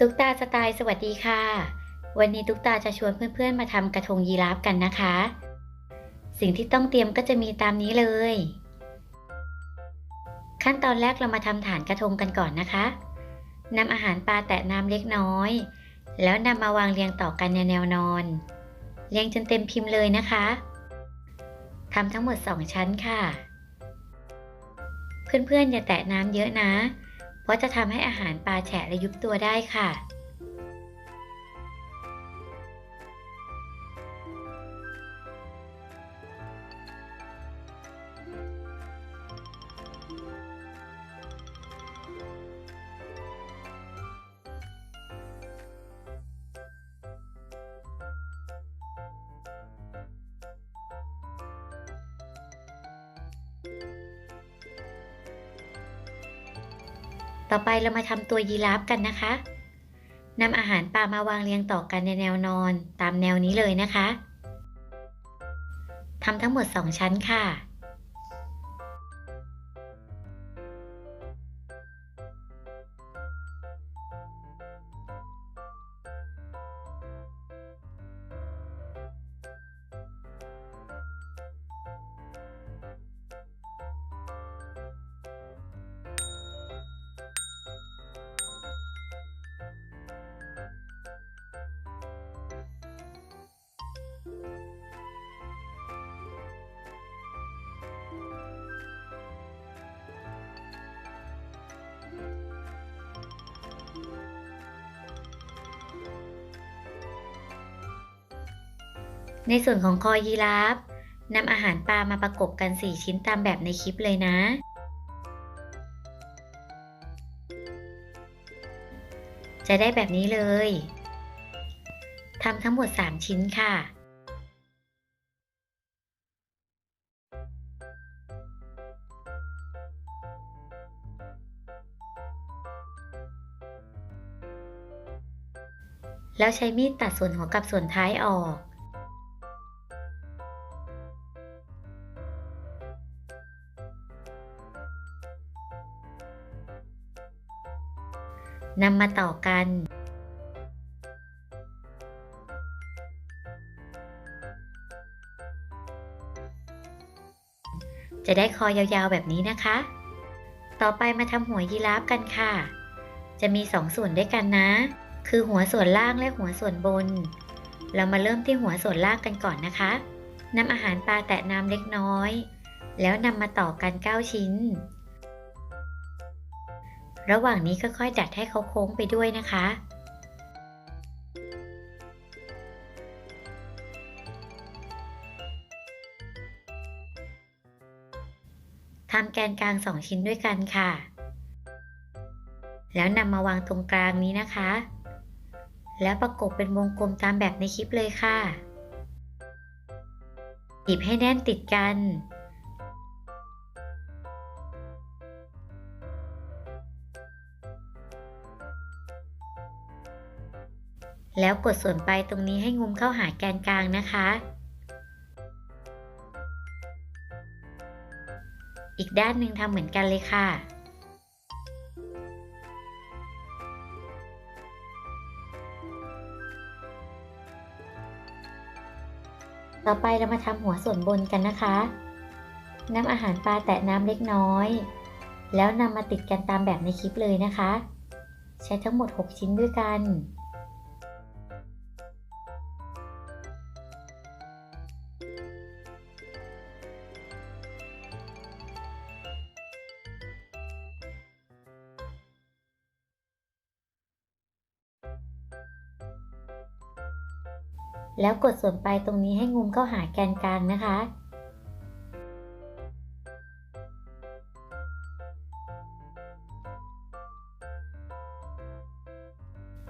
ตุ๊กตาสไตล์สวัสดีค่ะ วันนี้ตุ๊กตาจะชวนเพื่อนๆมาทำกระทงยีราฟกันนะคะ สิ่งที่ต้องเตรียมก็จะมีตามนี้เลย ขั้นตอนแรกเรามาทำฐานกระทงกันก่อนนะคะนำอาหารปลาแตะน้ำเล็กน้อย แล้วนำมาวางเรียงต่อกันในแนวนอน เรียงจนเต็มพิมพ์เลยนะคะทำทั้งหมด 2 ชั้นค่ะ เพื่อนๆอย่าแตะน้ำเยอะนะเพราะจะทำให้อาหารปลาแฉะและยุบตัวได้ค่ะ ต่อไปเรามาทำตัวยีราฟกันนะคะนำอาหารปลามาวางเรียงต่อกันในแนวนอนตามแนวนี้เลยนะคะทำทั้งหมด 2 ชั้นค่ะ ในส่วนของคอยีราฟนำอาหารปลามาประกบกัน 4 ชิ้นตามแบบในคลิปเลยนะ จะได้แบบนี้เลยทำทั้งหมด 3 ชิ้นค่ะ แล้วใช้มีดตัดส่วนหัวกับส่วนท้ายออก นำมาต่อกัน จะได้คอยาวๆแบบนี้นะคะ ต่อไปมาทำหัวยีราฟกันค่ะ จะมีสองส่วนด้วยกันนะ คือหัวส่วนล่างและหัวส่วนบน เรามาเริ่มที่หัวส่วนล่างกันก่อนนะคะนำอาหารปลาแตะน้ำเล็กน้อย แล้วนำมาต่อกัน 9 ชิ้น ระหว่างนี้ค่อยๆดัดให้เขาโค้งไปด้วยนะคะ ทำแกนกลาง2ชิ้นด้วยกันค่ะ แล้วนำมาวางตรงกลางนี้นะคะ แล้วประกบเป็นวงกลมตามแบบในคลิปเลยค่ะบีบให้แน่นติดกัน แล้วกดส่วนปลายตรงนี้ให้งุมเข้าหาแกนกลางนะคะ อีกด้านหนึ่งทำเหมือนกันเลยค่ะต่อไปเรามาทำหัวส่วนบนกันนะคะนำอาหารปลาแตะน้ำเล็กน้อย แล้วนำมาติดกันตามแบบในคลิปเลยนะคะ ใช้ทั้งหมด 6 ชิ้นด้วยกัน แล้วกดส่วนปลายตรงนี้ให้งุมเข้าหาแกนกลางนะคะ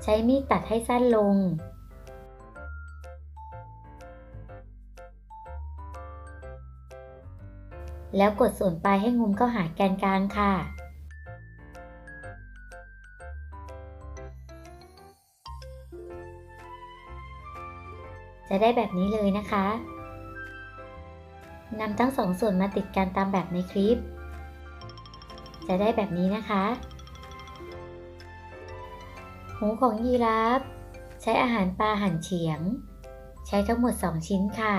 ใช้มีดตัดให้สั้นลง แล้วกดส่วนปลายให้งุมเข้าหาแกนกลางค่ะ จะได้แบบนี้เลยนะคะนำทั้งสองส่วนมาติดกันตามแบบในคลิป จะได้แบบนี้นะคะ หูของยีราฟใช้อาหารปลาหั่นเฉียง ใช้ทั้งหมด 2 ชิ้นค่ะ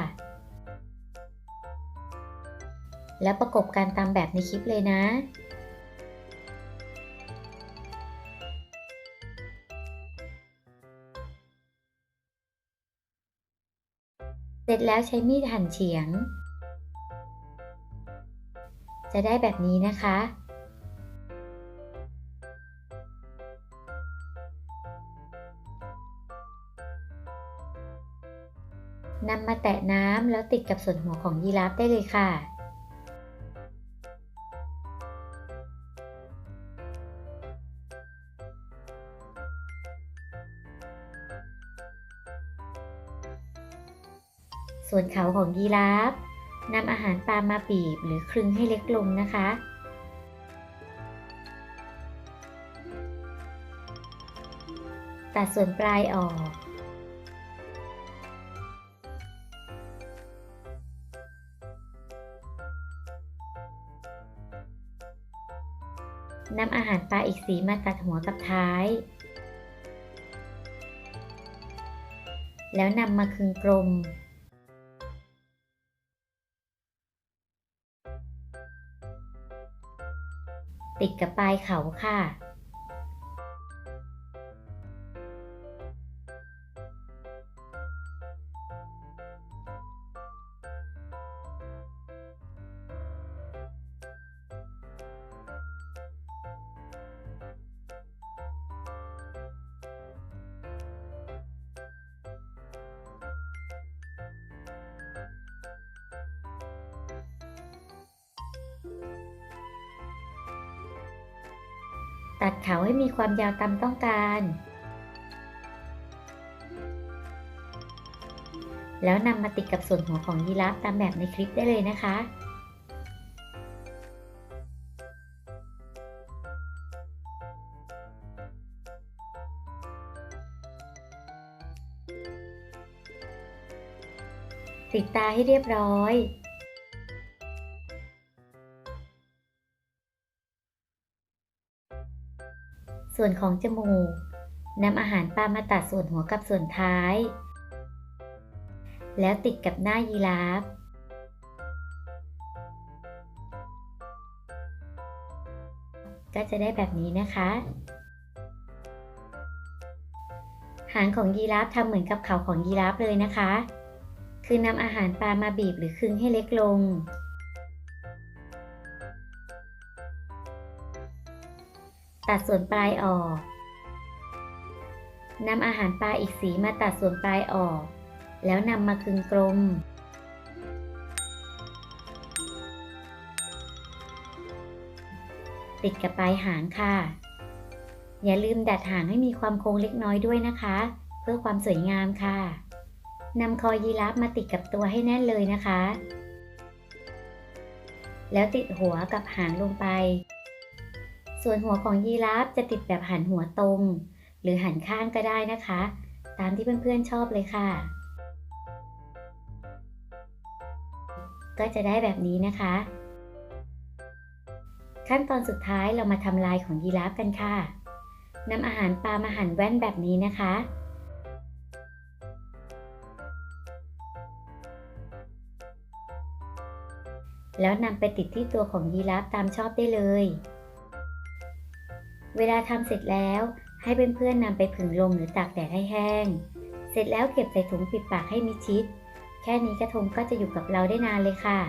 แล้วประกบการตามแบบในคลิปเลยนะ ร็จแล้วใช้มีดหั่นเฉียง จะได้แบบนี้นะคะ นำมาแตะน้ำแล้วติดกับส่วนหัวของยีราฟได้เลยค่ะ ส่วนเขาของยีราฟนำอาหารปลามาบีบหรือคลึงให้เล็กลงนะคะ ตัดส่วนปลายออก นำอาหารปลาอีกสีมาตัดหัวกับท้าย แล้วนำมาคึงกลม ติดกับปลายเขาค่ะ ตัดเขาให้มีความยาวตามต้องการ แล้วนำมาติดกับส่วนหัวของยีราฟตามแบบในคลิปได้เลยนะคะ ติดตาให้เรียบร้อย ส่วนของจมูกนำอาหารปลามาตัดส่วนหัวกับส่วนท้าย แล้วติดกับหน้ายีราฟ ก็จะได้แบบนี้นะคะ หางของยีราฟทำเหมือนกับเขาของยีราฟเลยนะคะ คือนำอาหารปลามาบีบหรือคึงให้เล็กลง ตัดส่วนปลายออกนำอาหารปลาอีกสีมาตัดส่วนปลายออก แล้วนำมาคึงกลม ติดกับปลายหางค่ะ อย่าลืมดัดหางให้มีความโค้งเล็กน้อยด้วยนะคะ เพื่อความสวยงามค่ะนำคอยีราฟมาติดกับตัวให้แน่นเลยนะคะ แล้วติดหัวกับหางลงไป ส่วนหัวของยีราฟจะติดแบบหันหัวตรง หรือหันข้างก็ได้นะคะ ตามที่เพื่อนๆชอบเลยค่ะ ก็จะได้แบบนี้นะคะ ขั้นตอนสุดท้ายเรามาทำลายของยีราฟกันค่ะนำอาหารปลามาหั่นแว่นแบบนี้นะคะแล้วนำไปติดที่ตัวของยีราฟตามชอบได้เลย เวลาทำเสร็จแล้วให้เพื่อนๆนำไปผึ่งลมหรือตากแดดให้แห้ง เสร็จแล้วเก็บใส่ถุงปิดปากให้มิดชิด แค่นี้กระทงก็จะอยู่กับเราได้นานเลยค่ะ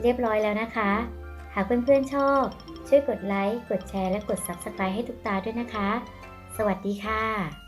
เรียบร้อยแล้วนะคะ หากเพื่อนๆชอบ ช่วยกดไลค์ กดแชร์ และกด Subscribe ให้ทุกตาด้วยนะคะ สวัสดีค่ะ